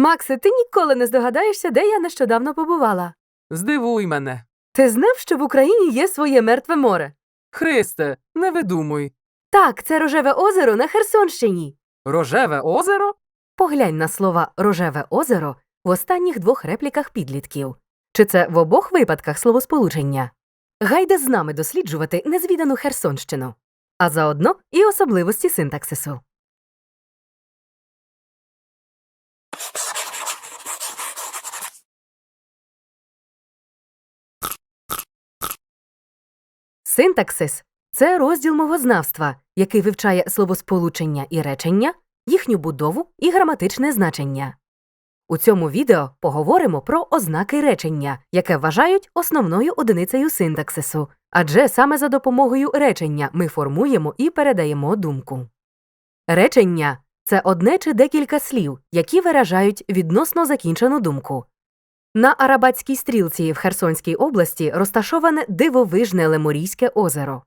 Максе, ти ніколи не здогадаєшся, де я нещодавно побувала. Здивуй мене. Ти знав, що в Україні є своє мертве море? Христе, не видумуй. Так, це рожеве озеро на Херсонщині. Рожеве озеро? Поглянь на слова рожеве озеро в останніх двох репліках підлітків. Чи це в обох випадках словосполучення? Гайде з нами досліджувати незвідану Херсонщину, а заодно і особливості синтаксису. Синтаксис це розділ мовознавства, який вивчає словосполучення і речення, їхню будову і граматичне значення. У цьому відео поговоримо про ознаки речення, яке вважають основною одиницею синтаксису, адже саме за допомогою речення ми формуємо і передаємо думку. Речення це одне чи декілька слів, які виражають відносно закінчену думку. На Арабатській стрілці в Херсонській області розташоване дивовижне Лемурійське озеро.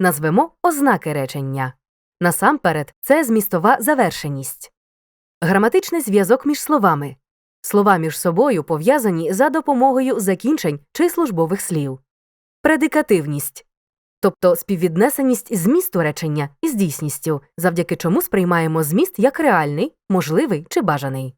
Назвемо ознаки речення. Насамперед, це змістова завершеність. Граматичний зв'язок між словами. Слова між собою пов'язані за допомогою закінчень чи службових слів. Предикативність. Тобто співвіднесеність змісту речення із дійсністю, завдяки чому сприймаємо зміст як реальний, можливий чи бажаний.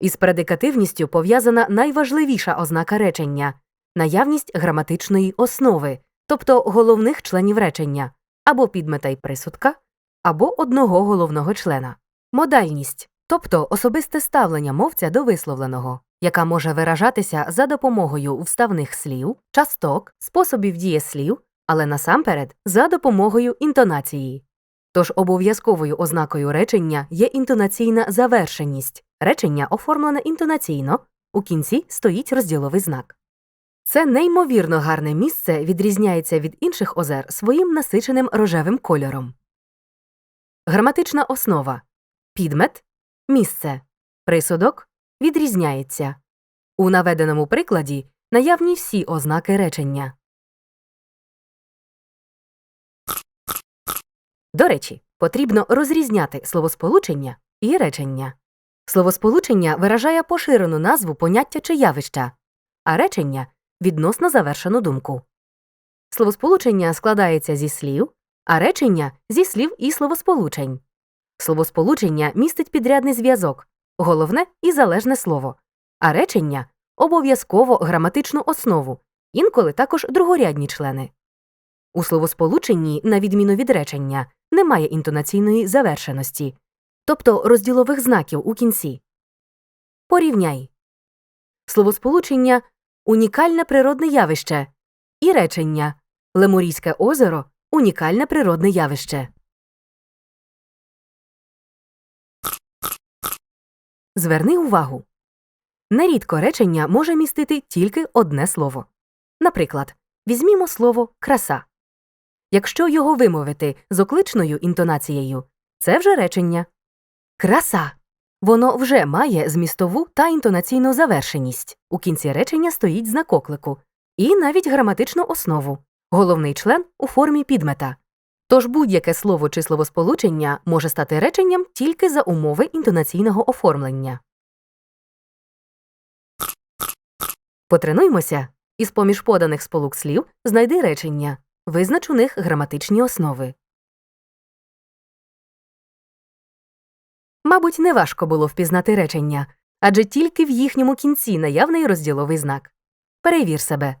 Із предикативністю пов'язана найважливіша ознака речення наявність граматичної основи, тобто головних членів речення, або підмета й присудка, або одного головного члена. Модальність, тобто особисте ставлення мовця до висловленого, яка може виражатися за допомогою вставних слів, часток, способів дієслів, але насамперед за допомогою інтонації. Тож обов'язковою ознакою речення є інтонаційна завершеність. Речення оформлене інтонаційно, у кінці стоїть розділовий знак. Це неймовірно гарне місце відрізняється від інших озер своїм насиченим рожевим кольором. Граматична основа підмет місце присудок відрізняється. У наведеному прикладі наявні всі ознаки речення. До речі, потрібно розрізняти словосполучення і речення. Словосполучення виражає поширену назву поняття чи явища, а речення відносно завершену думку. Словосполучення складається зі слів, а речення зі слів і словосполучень. Словосполучення містить підрядний зв'язок, головне і залежне слово, а речення обов'язково граматичну основу, інколи також другорядні члени. У словосполученні, на відміну від речення, немає інтонаційної завершеності, тобто розділових знаків у кінці. Порівняй словосполучення унікальне природне явище і речення Лемурійське озеро унікальне природне явище. Зверни увагу. Нерідко речення може містити тільки одне слово. Наприклад, візьмімо слово краса. Якщо його вимовити з окличною інтонацією, це вже речення. Краса. Воно вже має змістову та інтонаційну завершеність. У кінці речення стоїть знак оклику і навіть граматичну основу головний член у формі підмета. Тож будь-яке слово чи словосполучення може стати реченням тільки за умови інтонаційного оформлення. Потренуймося і з поміж поданих сполук слів знайди речення, визнач у них граматичні основи. Мабуть, неважко було впізнати речення, адже тільки в їхньому кінці наявний розділовий знак. Перевір себе.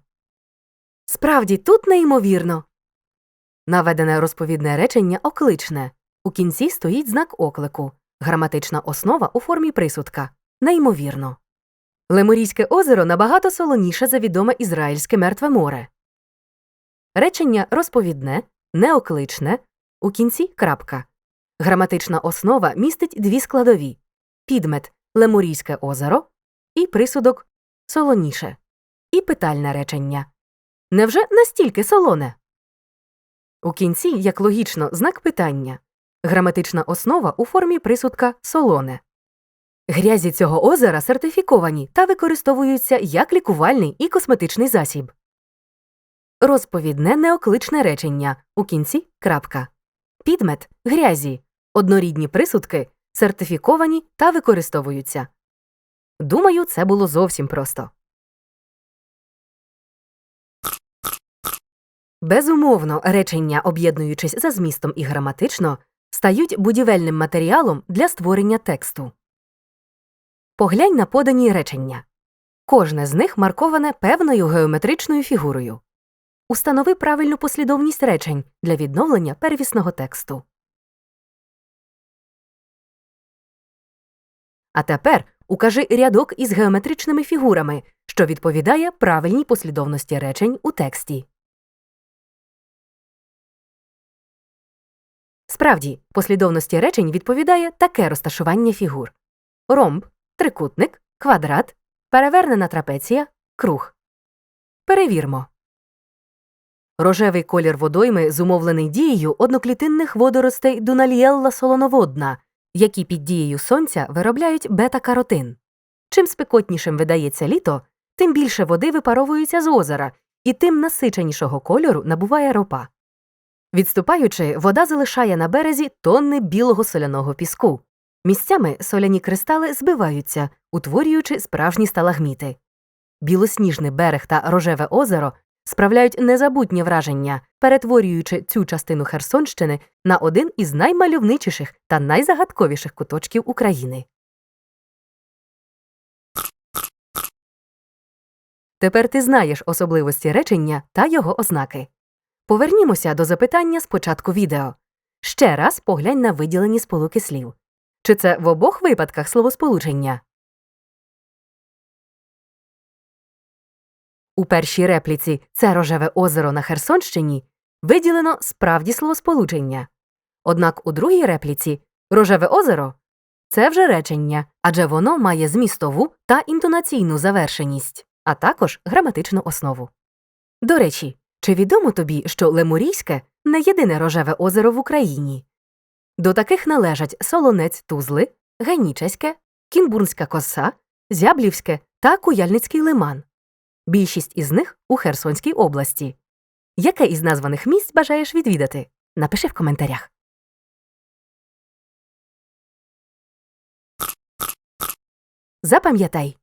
Справді, тут неймовірно. Наведене розповідне речення окличне. У кінці стоїть знак оклику, граматична основа у формі присудка. Неймовірно. Лемурійське озеро набагато солоніше за відоме ізраїльське мертве море. Речення розповідне, неокличне, у кінці крапка. Граматична основа містить дві складові підмет Лемурійське озеро і присудок солоніше, і питальне речення. Невже настільки солоне? У кінці, як логічно, знак питання. Граматична основа у формі присудка солоне. Грязі цього озера сертифіковані та використовуються як лікувальний і косметичний засіб. Розповідне неокличне речення у кінці крапка. Підмет грязі. Однорідні присудки сертифіковані та використовуються. Думаю, це було зовсім просто. Безумовно, речення, об'єднуючись за змістом і граматично, стають будівельним матеріалом для створення тексту. Поглянь на подані речення. Кожне з них марковане певною геометричною фігурою. Установи правильну послідовність речень для відновлення первісного тексту. А тепер укажи рядок із геометричними фігурами, що відповідає правильній послідовності речень у тексті. Справді, послідовності речень відповідає таке розташування фігур: ромб, трикутник, квадрат, перевернена трапеція, круг. Перевірмо. Рожевий колір водойми зумовлений дією одноклітинних водоростей дуналієлла солоноводна, які під дією сонця виробляють бета-каротин. Чим спекотнішим видається літо, тим більше води випаровується з озера, і тим насиченішого кольору набуває ропа. Відступаючи, вода залишає на березі тонни білого соляного піску. Місцями соляні кристали збиваються, утворюючи справжні сталагміти. Білосніжний берег та рожеве озеро справляють незабутнє враження, перетворюючи цю частину Херсонщини на один із наймальовничіших та найзагадковіших куточків України. Тепер ти знаєш особливості речення та його ознаки. Повернімося до запитання з початку відео. Ще раз поглянь на виділені сполуки слів. Чи це в обох випадках словосполучення? У першій репліці це рожеве озеро на Херсонщині виділено справді словосполучення. Однак у другій репліці рожеве озеро це вже речення, адже воно має змістову та інтонаційну завершеність, а також граматичну основу. До речі, чи відомо тобі, що Лемурійське не єдине рожеве озеро в Україні? До таких належать Солонець Тузли, Генічеське, Кінбурнська коса, Зяблівське та Куяльницький лиман. Більшість із них у Херсонській області. Яке із названих місць бажаєш відвідати? Напиши в коментарях. Запам'ятай.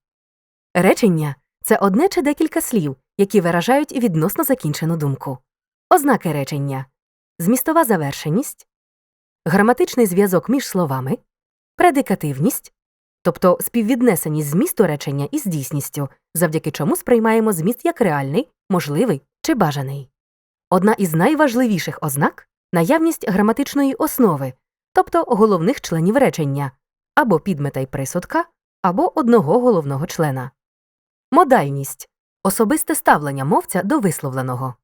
Речення це одне чи декілька слів, які виражають відносно закінчену думку. Ознаки речення змістова завершеність, граматичний зв'язок між словами, предикативність, тобто співвіднесеність змісту речення із дійсністю, завдяки чому сприймаємо зміст як реальний, можливий чи бажаний. Одна із найважливіших ознак наявність граматичної основи, тобто головних членів речення, або підмета й присудка, або одного головного члена. Модальність особисте ставлення мовця до висловленого.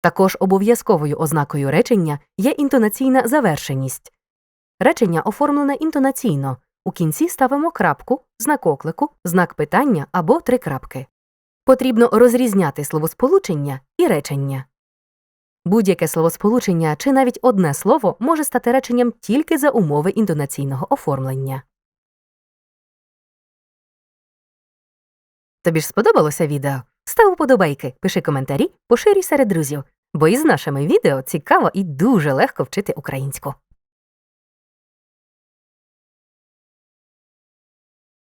Також обов'язковою ознакою речення є інтонаційна завершеність. Речення оформлене інтонаційно. У кінці ставимо крапку, знак оклику, знак питання або три крапки. Потрібно розрізняти словосполучення і речення. Будь-яке словосполучення чи навіть одне слово може стати реченням тільки за умови інтонаційного оформлення. Тобі ж сподобалося відео? Став уподобайки, пиши коментарі, поширюй серед друзів, бо із нашими відео цікаво і дуже легко вчити українську.